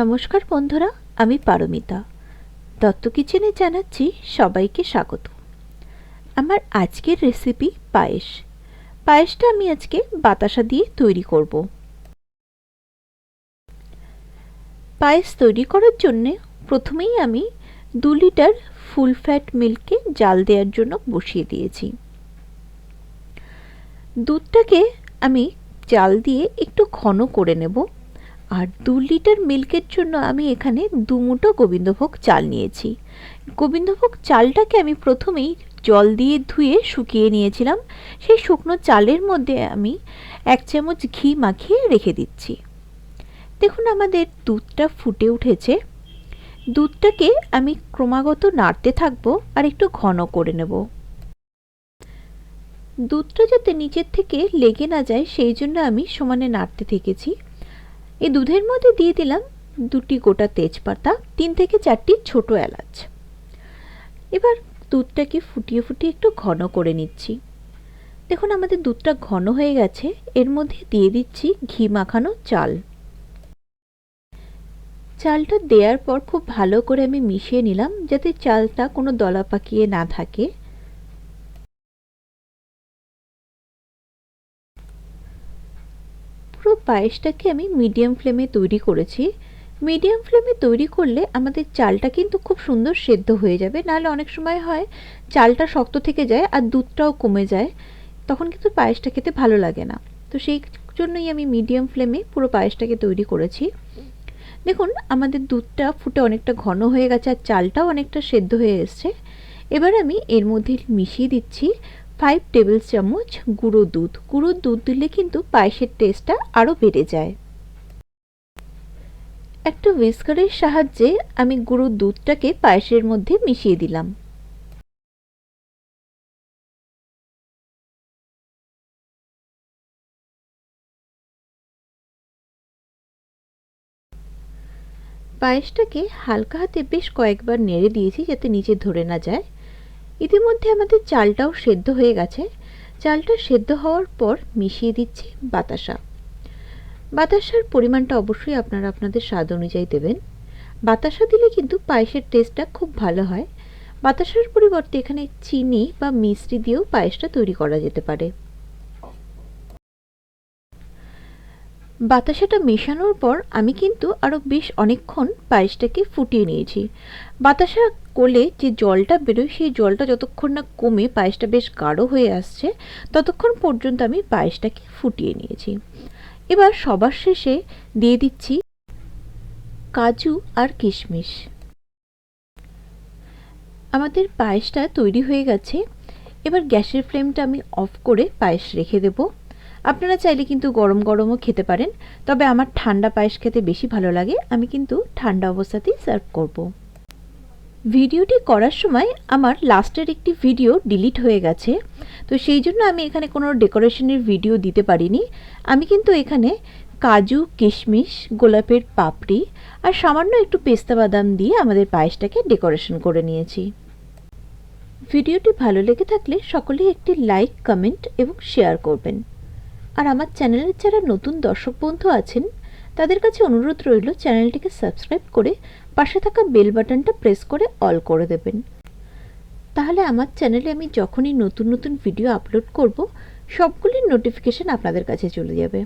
নমস্কার বন্ধুরা, আমি পারমিতা। দত্ত কিচেনে জানাচ্ছি সবাইকে স্বাগত। আমার আজকের রেসিপি পায়েস। পায়েসটা আমি আজকে বাতাসা দিয়ে তৈরি করব। পায়েস তৈরি করার জন্যে প্রথমেই আমি দু লিটার ফুল ফ্যাট মিল্ককে জাল দেওয়ার জন্য বসিয়ে দিয়েছি। দুধটাকে আমি জাল দিয়ে একটু ঘন করে নেব। আর দু লিটার মিল্কের জন্য আমি এখানে দু মুঠো গোবিন্দভোগ চাল নিয়েছি। গোবিন্দভোগ চালটাকে আমি প্রথমেই জল দিয়ে ধুয়ে শুকিয়ে নিয়েছিলাম। সেই শুকনো চালের মধ্যে আমি এক চামচ ঘি মাখিয়ে রেখে দিচ্ছি। দেখুন আমাদের দুধটা ফুটে উঠেছে। দুধটাকে আমি ক্রমাগত নাড়তে থাকব আর একটু ঘন করে নেব। দুধটা যাতে নিচের থেকে লেগে না যায়, সেই জন্য আমি সমানে নাড়তে থেকেছি। এই দুধের মধ্যে দিয়ে দিলাম দুটি গোটা তেজপাতা, তিন থেকে চারটি ছোট এলাচ। এবার দুধটাকে ফুটিয়ে ফুটিয়ে একটু ঘন করে নিচ্ছি। দেখুন, আমাদের দুধটা ঘন হয়ে গেছে। এর মধ্যে দিয়ে দিচ্ছি ঘি মাখানো চাল। চালটা দেওয়ার পর খুব ভালো করে আমি মিশিয়ে নিলাম যাতে চালটা কোনো দলা পাকিয়ে না থাকে পুরো পায়েসটাকে আমি মিডিয়াম ফ্লেমে তৈরি করেছি। মিডিয়াম ফ্লেমে তৈরি করলে আমাদের চালটা কিন্তু খুব সুন্দর সেদ্ধ হয়ে যাবে। নাহলে অনেক সময় হয় চালটা শক্ত থেকে যায় আর দুধটাও কমে যায়। তখন কিন্তু পায়েসটা খেতে ভালো লাগে না। তো সেই জন্যই আমি মিডিয়াম ফ্লেমে পুরো পায়েসটাকে তৈরি করেছি। দেখুন, আমাদের দুধটা ফুটে অনেকটা ঘন হয়ে গেছে আর চালটাও অনেকটা সেদ্ধ হয়ে এসছে। এবার আমি এর মধ্যে মিশিয়ে দিচ্ছি ফাইভ টেবিল চামচ গুঁড়ো দুধ। গুঁড়ো দুধ দিলে কিন্তু পায়েসের টেস্টটা আরও বেড়ে যায়। একটা উইস্কারের সাহায্যে আমি গুঁড়ো দুধটাকে পায়েসের মধ্যে মিশিয়ে দিলাম। পায়েসটাকে হালকা হাতে বেশ কয়েকবার নেড়ে দিয়েছি যাতে নিচে ধরে না যায়। ইতিমধ্যে আমাদের চালটাও সেদ্ধ হয়ে গেছে। চালটা সেদ্ধ হওয়ার পর মিশিয়ে দিচ্ছি বাতাসা। বাতাসার পরিমাণটা অবশ্যই আপনারা আপনাদের স্বাদ অনুযায়ী দেবেন। বাতাসা দিলে কিন্তু পায়েসের টেস্টটা খুব ভালো হয়। বাতাসার পরিবর্তে এখানে চিনি বা মিষ্টি দিয়েও পায়েসটা তৈরি করা যেতে পারে। বাতাসাটা মেশানোর পর আমি কিন্তু আরও বেশ অনেকক্ষণ পায়েসটাকে ফুটিয়ে নিয়েছি। বাতাসা করলে যে জলটা বেরোয়, সেই জলটা যতক্ষণ না কমে পায়েসটা বেশ গাঢ় হয়ে আসছে, ততক্ষণ পর্যন্ত আমি পায়েসটাকে ফুটিয়ে নিয়েছি। এবার সবার শেষে দিয়ে দিচ্ছি কাজু আর কিশমিশ। আমাদের পায়েসটা তৈরি হয়ে গেছে। এবার গ্যাসের ফ্লেমটা আমি অফ করে পায়েস রেখে দেবো। আপনারা চাইলে কিন্তু গরম গরমও খেতে পারেন, তবে আমার ঠান্ডা পায়েস খেতে বেশি ভালো লাগে। আমি কিন্তু ঠান্ডা অবস্থাতেই সার্ভ করব। ভিডিওটি করার সময় আমার লাস্টের একটি ভিডিও ডিলিট হয়ে গেছে। তো সেই জন্য আমি এখানে কোনো ডেকোরেশনের ভিডিও দিতে পারিনি। আমি কিন্তু এখানে কাজু, কিশমিশ, গোলাপের পাপড়ি আর সামান্য একটু পেস্তা বাদাম দিয়ে আমাদের পায়েসটাকে ডেকোরেশন করে নিয়েছি। ভিডিওটি ভালো লেগে থাকলে সকলেই একটি লাইক, কমেন্ট এবং শেয়ার করবেন। আর আমার চ্যানেলের যারা নতুন দর্শক বন্ধু আছেন, তাদের কাছে অনুরোধ রইল চ্যানেলটিকে সাবস্ক্রাইব করে পাশে থাকা বেল বাটনটা প্রেস করে অল করে দেবেন। তাহলে আমার চ্যানেলে আমি যখনই নতুন নতুন ভিডিও আপলোড করব, সবগুলির নোটিফিকেশান আপনাদের কাছে চলে যাবে।